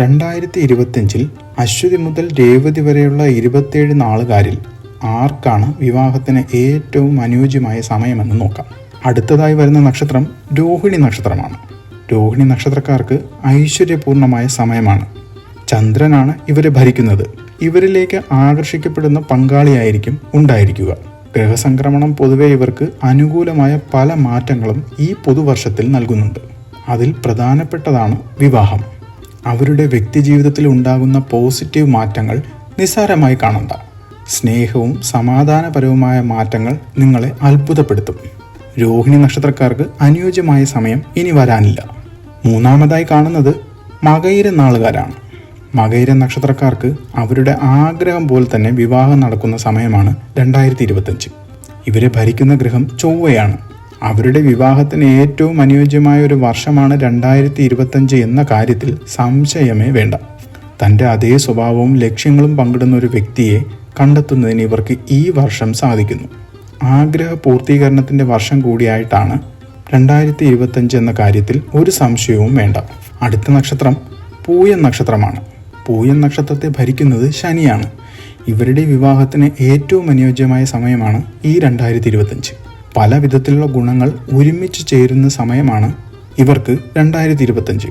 രണ്ടായിരത്തി ഇരുപത്തിയഞ്ചിൽ അശ്വതി മുതൽ രേവതി വരെയുള്ള ഇരുപത്തിയേഴ് നാളുകാരിൽ ആർക്കാണ് വിവാഹത്തിന് ഏറ്റവും അനുയോജ്യമായ സമയമെന്ന് നോക്കാം. അടുത്തതായി വരുന്ന നക്ഷത്രം രോഹിണി നക്ഷത്രമാണ്. രോഹിണി നക്ഷത്രക്കാർക്ക് ഐശ്വര്യപൂർണമായ സമയമാണ്. ചന്ദ്രനാണ് ഇവരെ ഭരിക്കുന്നത്. ഇവരിലേക്ക് ആകർഷിക്കപ്പെടുന്ന പങ്കാളിയായിരിക്കും ഉണ്ടായിരിക്കുക. ഗ്രഹസംക്രമണം പൊതുവെ ഇവർക്ക് അനുകൂലമായ പല മാറ്റങ്ങളും ഈ പുതുവർഷത്തിൽ നൽകുന്നുണ്ട്. അതിൽ പ്രധാനപ്പെട്ടതാണ് വിവാഹം. അവരുടെ വ്യക്തിജീവിതത്തിൽ ഉണ്ടാകുന്ന പോസിറ്റീവ് മാറ്റങ്ങൾ നിസ്സാരമായി കാണണ്ട. സ്നേഹവും സമാധാനപരവുമായ മാറ്റങ്ങൾ നിങ്ങളെ അത്ഭുതപ്പെടുത്തും. രോഹിണി നക്ഷത്രക്കാർക്ക് അനുയോജ്യമായ സമയം ഇനി വരാനില്ല. മൂന്നാമതായി കാണുന്നത് മകയിര നാളുകാരാണ്. മകയിര നക്ഷത്രക്കാർക്ക് അവരുടെ ആഗ്രഹം പോലെ തന്നെ വിവാഹം നടക്കുന്ന സമയമാണ് രണ്ടായിരത്തി ഇരുപത്തഞ്ച് ഇവരെ ഭരിക്കുന്ന ഗ്രഹം ചൊവ്വയാണ്. അവരുടെ വിവാഹത്തിന് ഏറ്റവും അനുയോജ്യമായ ഒരു വർഷമാണ് രണ്ടായിരത്തി ഇരുപത്തഞ്ച് എന്ന കാര്യത്തിൽ സംശയമേ വേണ്ട. തന്റെ അതേ സ്വഭാവവും ലക്ഷ്യങ്ങളും പങ്കിടുന്ന ഒരു വ്യക്തിയെ കണ്ടെത്തുന്നതിന് ഇവർക്ക് ഈ വർഷം സാധിക്കുന്നു. ആഗ്രഹ പൂർത്തീകരണത്തിന്റെ വർഷം കൂടിയായിട്ടാണ് രണ്ടായിരത്തി ഇരുപത്തഞ്ച് എന്ന കാര്യത്തിൽ ഒരു സംശയവും വേണ്ട. അടുത്ത നക്ഷത്രം പൂയൻ നക്ഷത്രമാണ്. പൂയൻ നക്ഷത്രത്തെ ഭരിക്കുന്നത് ശനിയാണ്. ഇവരുടെ വിവാഹത്തിന് ഏറ്റവും അനുയോജ്യമായ സമയമാണ് ഈ രണ്ടായിരത്തി ഇരുപത്തഞ്ച് പല വിധത്തിലുള്ള ഗുണങ്ങൾ ഒരുമിച്ച് ചേരുന്ന സമയമാണ് ഇവർക്ക് രണ്ടായിരത്തി ഇരുപത്തഞ്ച്.